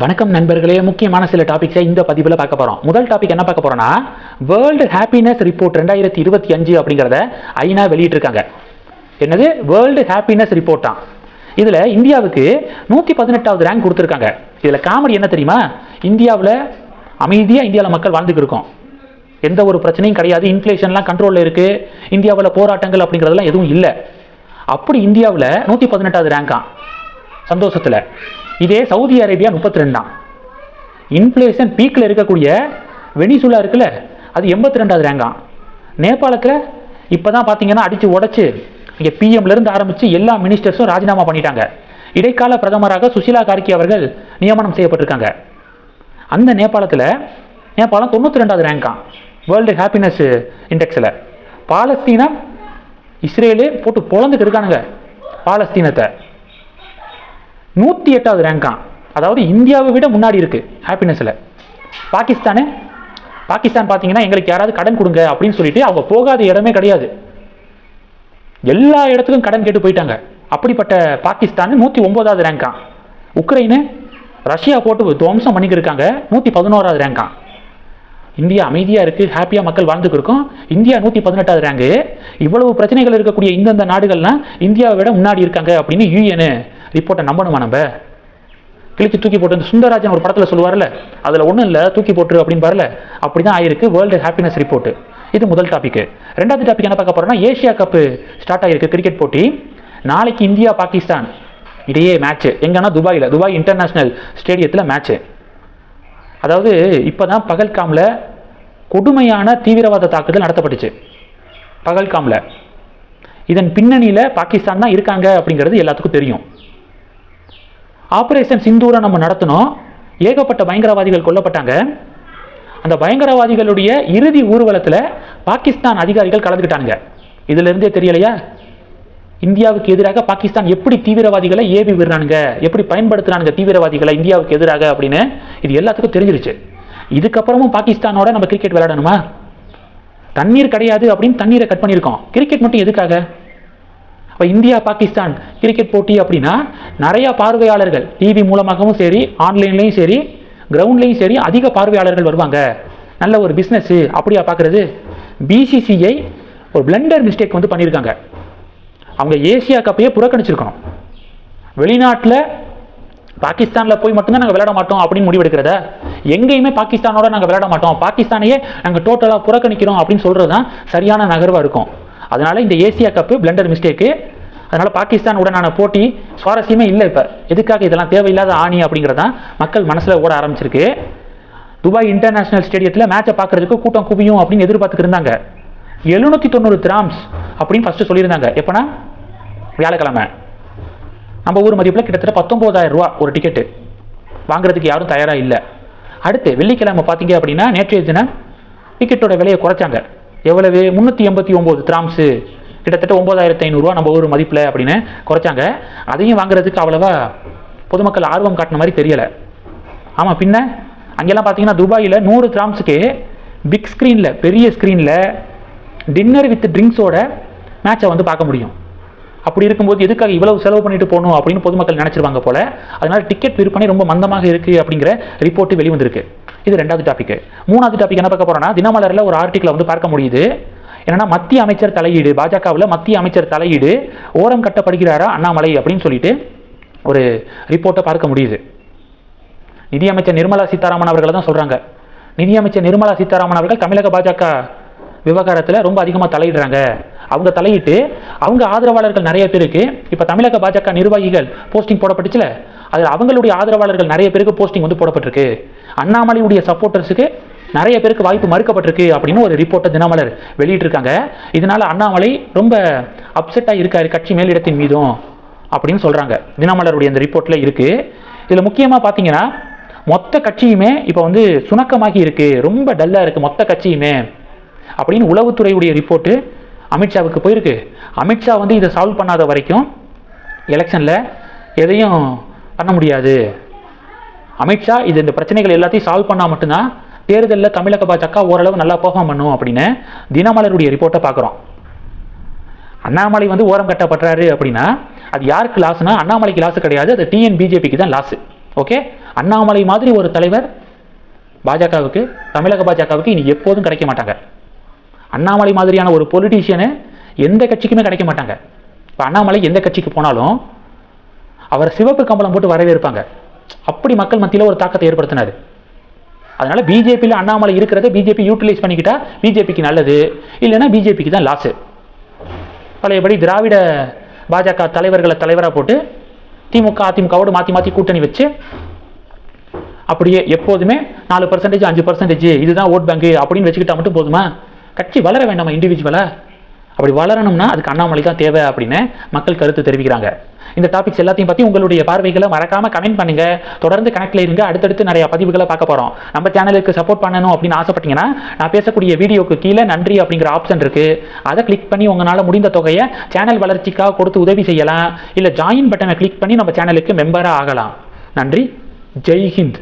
வணக்கம் நண்பர்களே. முக்கியமான சில டாபிக்ஸை இந்த பதிவில் பார்க்க போகிறோம் முதல் டாபிக் என்ன பார்க்க போகிறோம்னா வேர்ல்டு ஹாப்பினஸ் ரிப்போர்ட் ரெண்டாயிரத்தி இருபத்தி அஞ்சு அப்படிங்கிறத ஐநா வெளியிட்டிருக்காங்க. என்னது? வேர்ல்டு ஹாப்பினஸ் ரிப்போர்ட்டா இதில் இந்தியாவுக்கு நூற்றி பதினெட்டாவது ரேங்க் கொடுத்துருக்காங்க. இதில் காமெடி என்ன தெரியுமா? இந்தியாவில் அமைதியாக இந்தியாவில் மக்கள் வாழ்ந்துட்டு இருக்கோம். எந்த ஒரு பிரச்சனையும் கிடையாது. இன்ஃப்ளேஷன்லாம் கண்ட்ரோலில் இருக்குது இந்தியாவில் போராட்டங்கள் அப்படிங்கிறதெல்லாம் எதுவும் இல்லை. அப்படி இந்தியாவில் நூற்றி பதினெட்டாவது ரேங்காம் சந்தோஷத்தில். இதே சவுதி அரேபியா முப்பத்தி ரெண்டாம் இன்ஃப்ளேஷன் பீக்கில் இருக்கக்கூடிய வெனிசுலா இருக்குல்ல அது எண்பத்தி ரெண்டாவது ரேங்காம் நேபாளத்தில் இப்போ தான் பார்த்தீங்கன்னா அடித்து உடச்சி இங்கே பிஎம்லேருந்து ஆரம்பித்து எல்லா மினிஸ்டர்ஸும் ராஜினாமா பண்ணிட்டாங்க. இடைக்கால பிரதமராக சுஷிலா கார்கி அவர்கள் நியமனம் செய்யப்பட்டிருக்காங்க. அந்த நேபாளத்தில் நேபாளம் தொண்ணூற்றி ரெண்டாவது ரேங்காம் வேர்ல்டு ஹாப்பினஸ் இண்டெக்ஸில் பாலஸ்தீனம் இஸ்ரேலு போட்டு பொழந்துட்டு இருக்கானுங்க பாலஸ்தீனத்தை. நூற்றி எட்டாவது ரேங்கான் அதாவது இந்தியாவை விட முன்னாடி இருக்குது ஹாப்பினஸில் பாகிஸ்தானு? பாகிஸ்தான் பார்த்தீங்கன்னா எங்களுக்கு யாராவது கடன் கொடுங்க அப்படின்னு சொல்லிட்டு அவங்க போகாத இடமே கிடையாது. எல்லா இடத்துக்கும் கடன் கேட்டு போயிட்டாங்க. அப்படிப்பட்ட பாகிஸ்தான் நூற்றி ஒம்போதாவது ரேங்கான் உக்ரைனு? ரஷ்யா போட்டு துவம்சம் பண்ணிக்கிருக்காங்க நூற்றி பதினோராவது ரேங்கான் இந்தியா அமைதியாக இருக்குது ஹாப்பியாக மக்கள் வாழ்ந்துக்கிருக்கோம் இந்தியா நூற்றி பதினெட்டாவது ரேங்கு இவ்வளவு பிரச்சனைகள் இருக்கக்கூடிய இந்தந்த நாடுகள்லாம் இந்தியாவை விட முன்னாடி இருக்காங்க அப்படின்னு யூஎனு ரிப்போர்ட்டை நம்பணுமா நம்ம? கிழிச்சு தூக்கி போட்டு இந்த சுந்தரராஜன் ஒரு படத்தில் சொல்லுவார்ல அதில் ஒன்றும் இல்லை தூக்கி போட்டுரு அப்படின்னு பாருல அப்படி தான் ஆயிருக்கு வேர்ல்டு ஹாப்பினஸ் ரிப்போர்ட் இது முதல் டாபிக் ரெண்டாவது டாபிக் என்ன பார்க்க போகிறோம்னா ஏஷியா கப்பு ஸ்டார்ட் ஆகிருக்கு கிரிக்கெட் போட்டி. நாளைக்கு இந்தியா பாகிஸ்தான். இடையே மேட்ச் எங்கன்னா துபாயில்? துபாய் இன்டர்நேஷ்னல் ஸ்டேடியத்தில் மேட்ச்சு அதாவது இப்போ தான் பகல்காமில் கொடுமையான தீவிரவாத தாக்குதல் நடத்தப்பட்டுச்சு. பகல்காமில். இதன் பின்னணியில் பாகிஸ்தான் தான் இருக்காங்க அப்படிங்கிறது எல்லாத்துக்கும் தெரியும். ஆப்ரேஷன் சிந்தூரை நம்ம நடத்தினோம். ஏகப்பட்ட பயங்கரவாதிகள் கொல்லப்பட்டாங்க. அந்த பயங்கரவாதிகளுடைய இறுதி ஊர்வலத்தில் பாகிஸ்தான் அதிகாரிகள் கலந்துக்கிட்டாங்க இதிலிருந்தே தெரியலையா? இந்தியாவுக்கு எதிராக பாகிஸ்தான் எப்படி தீவிரவாதிகளை ஏவி விடுறானுங்க? எப்படி பயன்படுத்துறானுங்க தீவிரவாதிகளை இந்தியாவுக்கு எதிராக அப்படின்னு இது எல்லாத்துக்கும் தெரிஞ்சிருச்சு. இதுக்கப்புறமும் பாகிஸ்தானோட நம்ம கிரிக்கெட் விளையாடணுமா? தண்ணீர் கிடையாது அப்படின்னு தண்ணீரை கட் பண்ணியிருக்கோம். கிரிக்கெட் மட்டும் எதுக்காக? இப்போ இந்தியா பாகிஸ்தான் கிரிக்கெட் போட்டி அப்படின்னா நிறையா பார்வையாளர்கள் டிவி மூலமாகவும் சரி ஆன்லைன்லேயும் சரி கிரவுண்ட்லேயும் சரி அதிக பார்வையாளர்கள் வருவாங்க. நல்ல ஒரு பிஸ்னஸ்ஸு அப்படியா பார்க்குறது பிசிசிஐ ஒரு பிளண்டர் மிஸ்டேக் வந்து பண்ணியிருக்காங்க. அவங்க ஏசியா கப்பையே புறக்கணிச்சிருக்கணும். வெளிநாட்டில் பாகிஸ்தானில் போய் மட்டும்தான் நாங்கள் விளையாட மாட்டோம் அப்படின்னு முடிவெடுக்கிறத எங்கேயுமே பாகிஸ்தானோட நாங்கள் விளையாட மாட்டோம். பாகிஸ்தானையே நாங்கள் டோட்டலாக புறக்கணிக்கிறோம் அப்படின்னு சொல்கிறது தான் சரியான நகர்வாக இருக்கும். அதனால் இந்த ஏசியா கப்பு பிளண்டர் மிஸ்டேக்கு அதனால் பாகிஸ்தான் உடனான போட்டி சுவாரஸ்யமே இல்லை இப்போ. எதுக்காக இதெல்லாம் தேவையில்லாத ஆணி அப்படிங்கிறது தான் மக்கள் மனசில் ஓட ஆரம்பிச்சிருக்கு. துபாய் இன்டர்நேஷனல் ஸ்டேடியத்தில் மேட்சை பார்க்குறதுக்கு கூட்டம் குவியும் அப்படின்னு எதிர்பார்த்துக்கிருந்தாங்க எழுநூற்றி தொண்ணூறு கிராம்ஸ் அப்படின்னு ஃபஸ்ட்டு சொல்லியிருந்தாங்க. எப்போனா? வியாழக்கிழமை. நம்ம ஊர் மதிப்பில் கிட்டத்தட்ட பத்தொம்போதாயிரம் ரூபா ஒரு டிக்கெட்டு வாங்குறதுக்கு யாரும் தயாராக இல்லை. அடுத்து வெள்ளிக்கிழமை பார்த்தீங்க அப்படின்னா நேற்றைய தினம் டிக்கெட்டோட விலையை குறைச்சாங்க. எவ்வளவு? முந்நூற்றி எண்பத்தி ஒம்பது திராம்ஸு கிட்டத்தட்ட ஒம்பதாயிரத்து ஐநூறுரூவா நம்ம ஊர் மதிப்பில் அப்படின்னு குறைச்சாங்க. அதையும் வாங்குறதுக்கு அவ்வளவா பொதுமக்கள் ஆர்வம் காட்டின மாதிரி தெரியலை. ஆமாம் பின்ன அங்கெல்லாம் பார்த்தீங்கன்னா துபாயில் நூறு கிராம்ஸுக்கு பிக் ஸ்க்ரீனில் பெரிய ஸ்க்ரீனில் டின்னர் வித் ட்ரிங்க்ஸோட மேட்சை வந்து பார்க்க முடியும். அப்படி இருக்கும்போது எதுக்காக இவ்வளவு செலவு பண்ணிட்டு போகணும் அப்படின்னு பொதுமக்கள் நினச்சிருவாங்க போல. அதனால் டிக்கெட் விற்பனை ரொம்ப மந்தமாக இருக்குது அப்படிங்கிற ரிப்போர்ட்டு வெளிவந்திருக்கு. இது ரெண்டாவது டாபிக் மூணாவது டாபிக் என்ன பார்க்க போறோம்னா தினமலரில் ஒரு ஆர்டிக்கலை வந்து பார்க்க முடியுது. என்னன்னா மத்திய அமைச்சர் தலையீடு பாஜகவில் மத்திய அமைச்சர் தலையீடு ஓரம் கட்டப்படுகிறாரா அண்ணாமலை அப்படின்னு சொல்லிட்டு ஒரு ரிப்போர்ட்டை பார்க்க முடியுது. நிதியமைச்சர் நிர்மலா சீதாராமன் அவர்களை தான் சொல்றாங்க. நிதியமைச்சர் நிர்மலா சீதாராமன் அவர்கள் தமிழக பாஜக விவகாரத்தில் ரொம்ப அதிகமாக தலையிடுறாங்க. அவங்க தலையிட்டு அவங்க ஆதரவாளர்கள் நிறைய பேருக்கு இப்போ தமிழக பாஜக நிர்வாகிகள் போஸ்டிங் போடப்பட்டுச்சுல அதில் அவங்களுடைய ஆதரவாளர்கள் நிறைய பேருக்கு போஸ்டிங் வந்து போடப்பட்டிருக்கு. அண்ணாமலையுடைய சப்போர்ட்டர்ஸுக்கு நிறைய பேருக்கு வாய்ப்பு மறுக்கப்பட்டிருக்கு அப்படின்னு ஒரு ரிப்போர்ட்டை தினமலர் வெளியிட்டிருக்காங்க. இதனால அண்ணாமலை ரொம்ப அப்செட்டாக இருக்காரு கட்சி மேலிடத்தின் மீதும் அப்படின்னு சொல்கிறாங்க தினமலருடைய அந்த ரிப்போர்ட்டில் இருக்குது இதில் முக்கியமாக பார்த்தீங்கன்னா மொத்த கட்சியுமே இப்போ வந்து சுணக்கமாகி இருக்குது ரொம்ப டல்லாக இருக்குது மொத்த கட்சியுமே அப்படின்னு உளவுத்துறையுடைய ரிப்போர்ட்டு அமித்ஷாவுக்கு போயிருக்கு. அமித்ஷா வந்து இதை சால்வ் பண்ணாத வரைக்கும் எலெக்ஷனில் எதையும் பண்ண முடியாது. அமித்ஷா இது இந்த பிரச்சனைகள் எல்லாத்தையும் சால்வ் பண்ணால் மட்டும்தான் தேர்தலில் தமிழக பாஜக ஓரளவு நல்லா பெர்ஃபார்ம் பண்ணும் அப்படின்னு தினமலருடைய ரிப்போர்ட்டை பார்க்குறோம். அண்ணாமலை வந்து ஓரம் கட்டப்படுறாரு அப்படின்னா அது யாருக்கு லாஸ்னா அண்ணாமலைக்கு லாஸ் கிடையாது அது டிஎன் பிஜேபிக்கு தான் லாஸ் ஓகே அண்ணாமலை மாதிரி ஒரு தலைவர் பாஜகவுக்கு தமிழக பாஜகவுக்கு இனி எப்போதும் கிடைக்க மாட்டாங்க. அண்ணாமலை மாதிரியான ஒரு பொலிட்டீஷியனு எந்த கட்சிக்குமே கிடைக்க மாட்டாங்க. இப்போ அண்ணாமலை எந்த கட்சிக்கு போனாலும் அவர் சிவப்பு கம்பளம் போட்டு வரவேற்பாங்க. அப்படி மக்கள் மத்தியில் ஒரு தாக்கத்தை ஏற்படுத்தினார். அதனால் பிஜேபியில் அண்ணாமலை இருக்கிறத பிஜேபி யூட்டிலைஸ் பண்ணிக்கிட்டா பிஜேபிக்கு நல்லது. இல்லைன்னா பிஜேபிக்கு தான் லாஸு பழையபடி திராவிட பாஜக தலைவர்களை தலைவராக போட்டு திமுக அதிமுகவோடு மாற்றி மாற்றி கூட்டணி வச்சு அப்படியே எப்போதுமே நாலு பர்சன்டேஜ் அஞ்சு பர்சன்டேஜ் இதுதான் ஓட் பேங்க் அப்படின்னு வச்சுக்கிட்டா மட்டும் போதுமா? கட்சி வளர வேண்டாமா இண்டிவிஜுவலா அப்படி வளரணும்னா அதுக்கு அண்ணாமலை தான் தேவை அப்படின்னு மக்கள் கருத்து தெரிவிக்கிறாங்க. இந்த டாபிக்ஸ் எல்லாத்தையும் பற்றி உங்களுடைய பார்வைகளை மறக்காம கமெண்ட் பண்ணுங்க. தொடர்ந்து கனெக்ட்ல இருங்க. அடுத்தடுத்து நிறைய பதிவுகளை பார்க்க போறோம். நம்ம சேனலுக்கு சப்போர்ட் பண்ணணும் அப்படின்னு ஆசைப்பட்டீங்கன்னா நான் பேசக்கூடிய வீடியோக்கு கீழே நன்றி அப்படிங்கிற ஆப்ஷன் இருக்கு. அதை கிளிக் பண்ணி உங்களால் முடிந்த தொகையை சேனல் வளர்ச்சிக்காக கொடுத்து உதவி செய்யலாம். இல்லை ஜாயின் பட்டனை கிளிக் பண்ணி நம்ம சேனலுக்கு மெம்பராக ஆகலாம். நன்றி. ஜெய் ஹிந்த்.